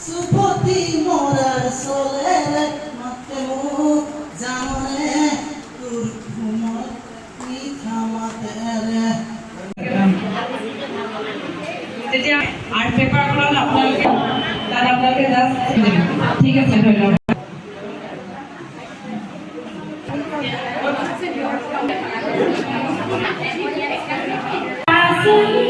চুপতি তেতিয়া আৰ্ট আপোনালোকে তাত ঠিক আছে ধন্যবাদ Thank you.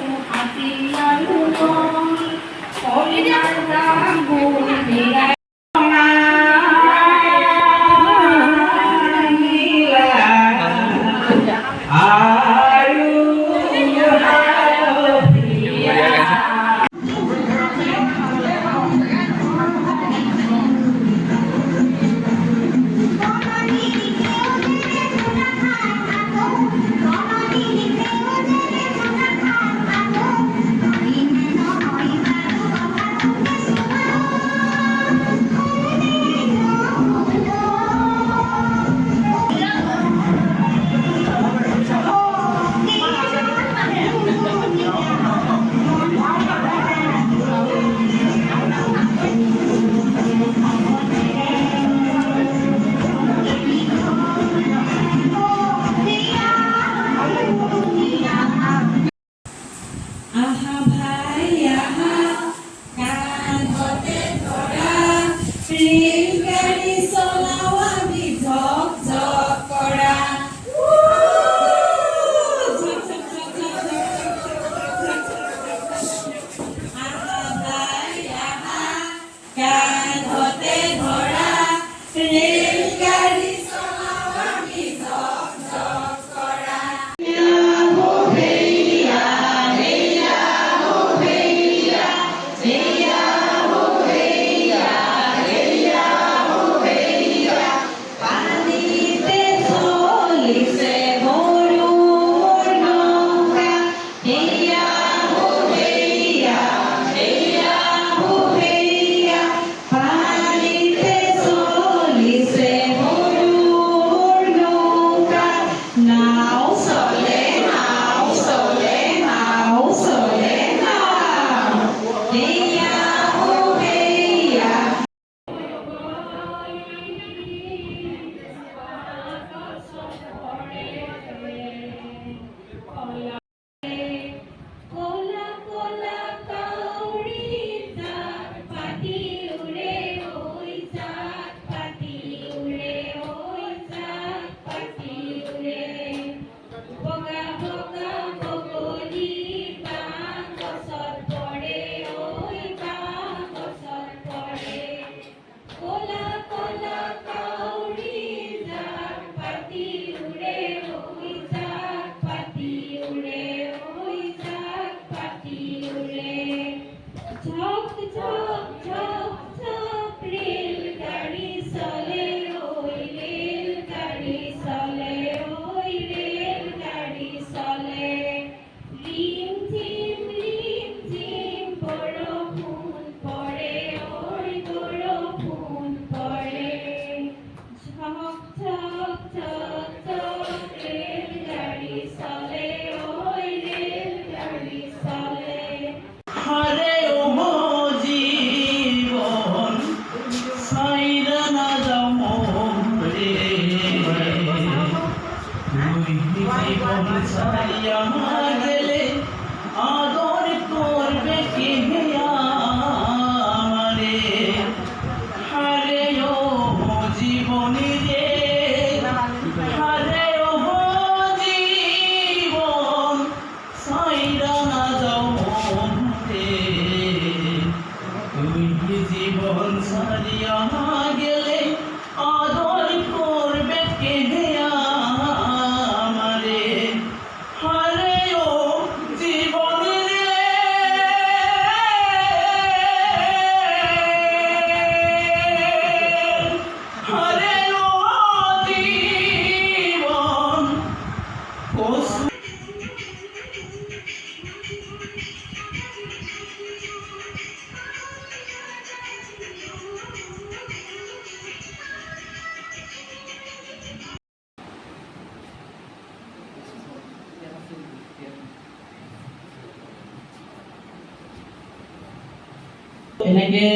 এনেকে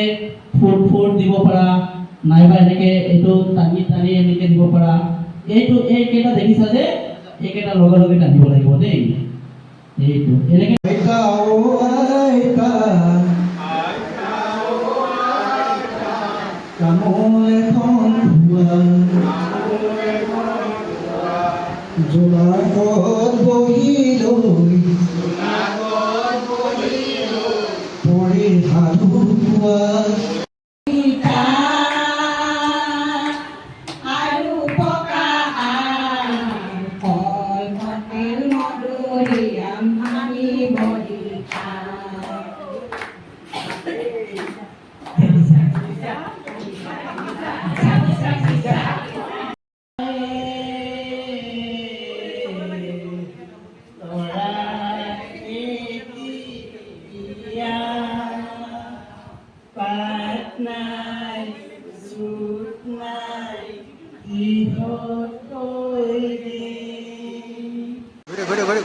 ফুট ফুট দিব পৰা, নাইবা এনেকে এইটো টানি টানি এনেকে দিব পৰা। এইটো এইকেইটা দেখিছা যে এইকেইটা লগে লগে টানিব লাগিব দেই। এইটো, এনেকে আইতা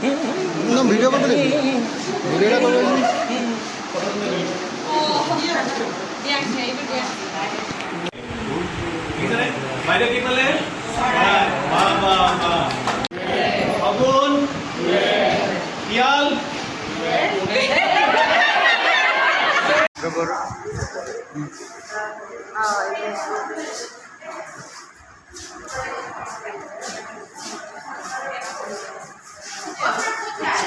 ভিডিঅ' ভিডিঅ' ভিডিঅ' একদম ভিডিঅ' কৰিব লাগিব ভিডিঅ' এটা কৰিব লাগিব বাইদেউ কি ক'লে বাহ বাহ বাহ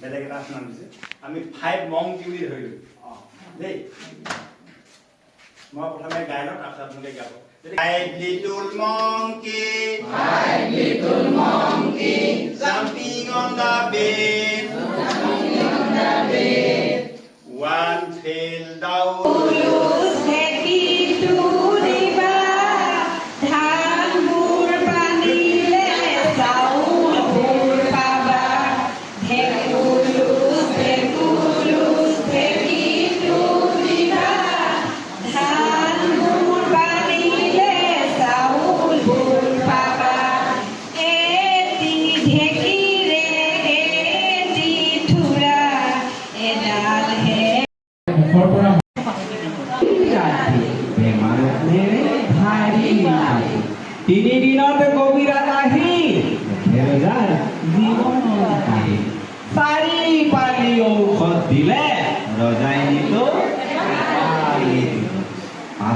বেলেগ এটা শুনাম দিছে আমি ফাইভ মং বুলি ধৰিলোঁ দেই মই প্ৰথমে গাই লওঁ তাৰপিছত আপোনালোকে গাব Five little monkey, five little monkey, jumping on the bed, jumping on the bed. One fell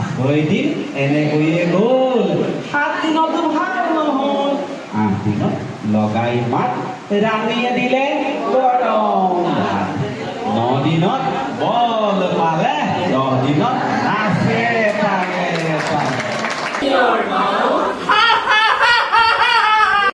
ছয় দিন এনেকৈয়ে গ'ল। সাত দিনতো ভালো নহ'ল। আঠ দিনত লগাই মাত ৰাণীয়ে দিলে গৰম ন দিনত বল পালে দহ দিনত